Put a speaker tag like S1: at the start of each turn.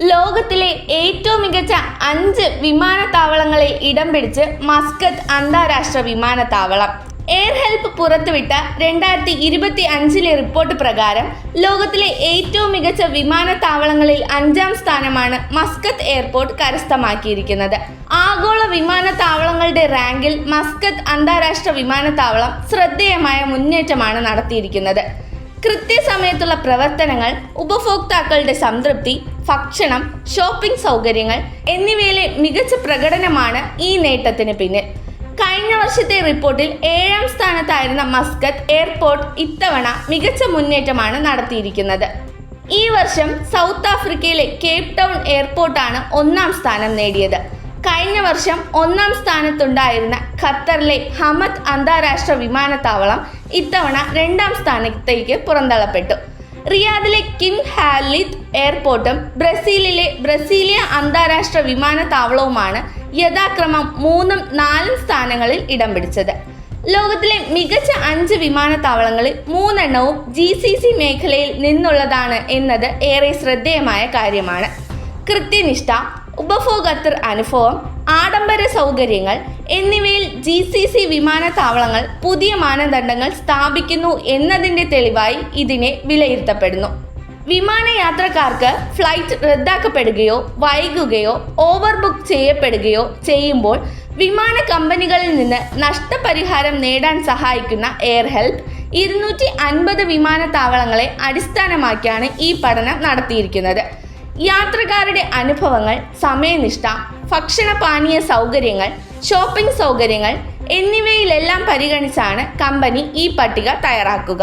S1: ലോകത്തിലെ ഏറ്റവും മികച്ച അഞ്ച് വിമാനത്താവളങ്ങളെ ഇടം പിടിച്ച് മസ്കത്ത് അന്താരാഷ്ട്ര വിമാനത്താവളം. എയർ ഹെൽപ്പ് പുറത്തുവിട്ട രണ്ടായിരത്തി ഇരുപത്തി അഞ്ചിലെ റിപ്പോർട്ട് പ്രകാരം ലോകത്തിലെ ഏറ്റവും മികച്ച വിമാനത്താവളങ്ങളിൽ അഞ്ചാം സ്ഥാനമാണ് മസ്കത്ത് എയർപോർട്ട് കരസ്ഥമാക്കിയിരിക്കുന്നത്. ആഗോള വിമാനത്താവളങ്ങളുടെ റാങ്കിൽ മസ്കത്ത് അന്താരാഷ്ട്ര വിമാനത്താവളം ശ്രദ്ധേയമായ മുന്നേറ്റമാണ് നടത്തിയിരിക്കുന്നത്. കൃത്യസമയത്തുള്ള പ്രവർത്തനങ്ങൾ ഉപഭോക്താക്കളുടെ സംതൃപ്തി ഭക്ഷണം ഷോപ്പിംഗ് സൗകര്യങ്ങൾ എന്നിവയിലെ മികച്ച പ്രകടനമാണ് ഈ നേട്ടത്തിന് പിന്നിൽ. കഴിഞ്ഞ വർഷത്തെ റിപ്പോർട്ടിൽ ഏഴാം സ്ഥാനത്തായിരുന്ന മസ്കത്ത് എയർപോർട്ട് ഇത്തവണ മികച്ച മുന്നേറ്റമാണ് നടത്തിയിരിക്കുന്നത്. ഈ വർഷം സൗത്ത് ആഫ്രിക്കയിലെ കേപ് ടൗൺ എയർപോർട്ടാണ് ഒന്നാം സ്ഥാനം നേടിയത്. കഴിഞ്ഞ വർഷം ഒന്നാം സ്ഥാനത്തുണ്ടായിരുന്ന ഖത്തറിലെ ഹമദ് അന്താരാഷ്ട്ര വിമാനത്താവളം ഇത്തവണ രണ്ടാം സ്ഥാനത്തേക്ക് പുറന്തള്ളപ്പെട്ടു. റിയാദിലെ കിങ് ഹാലിത് എയർപോർട്ടും ബ്രസീലിലെ ബ്രസീലിയ അന്താരാഷ്ട്ര വിമാനത്താവളവുമാണ് യഥാക്രമം മൂന്നും നാലും സ്ഥാനങ്ങളിൽ ഇടം പിടിച്ചത്. ലോകത്തിലെ മികച്ച അഞ്ച് വിമാനത്താവളങ്ങളിൽ മൂന്നെണ്ണവും ജി സി സി മേഖലയിൽ നിന്നുള്ളതാണ് എന്നത് ഏറെ ശ്രദ്ധേയമായ കാര്യമാണ്. കൃത്യനിഷ്ഠ ഉപഭോഗത്തർ അനുഭവം ആഡംബര സൗകര്യങ്ങൾ എന്നിവയിൽ ജി സി സി വിമാനത്താവളങ്ങൾ പുതിയ മാനദണ്ഡങ്ങൾ സ്ഥാപിക്കുന്നു എന്നതിന്റെ തെളിവായി ഇതിനെ വിലയിരുത്തപ്പെടുന്നു. വിമാനയാത്രക്കാർക്ക് ഫ്ലൈറ്റ് റദ്ദാക്കപ്പെടുകയോ വൈകുകയോ ഓവർ ബുക്ക് ചെയ്യപ്പെടുകയോ ചെയ്യുമ്പോൾ വിമാന കമ്പനികളിൽ നിന്ന് നഷ്ടപരിഹാരം നേടാൻ സഹായിക്കുന്ന എയർ ഹെൽപ്പ് ഇരുന്നൂറ്റി അൻപത് വിമാനത്താവളങ്ങളെ അടിസ്ഥാനമാക്കിയാണ് ഈ പഠനം നടത്തിയിരിക്കുന്നത്. യാത്രക്കാരുടെ അനുഭവങ്ങൾ സമയനിഷ്ഠ ഭക്ഷണ പാനീയ സൗകര്യങ്ങൾ ഷോപ്പിംഗ് സൗകര്യങ്ങൾ എന്നിവയിലെല്ലാം പരിഗണിച്ചാണ് കമ്പനി ഈ പട്ടിക തയ്യാറാക്കുക.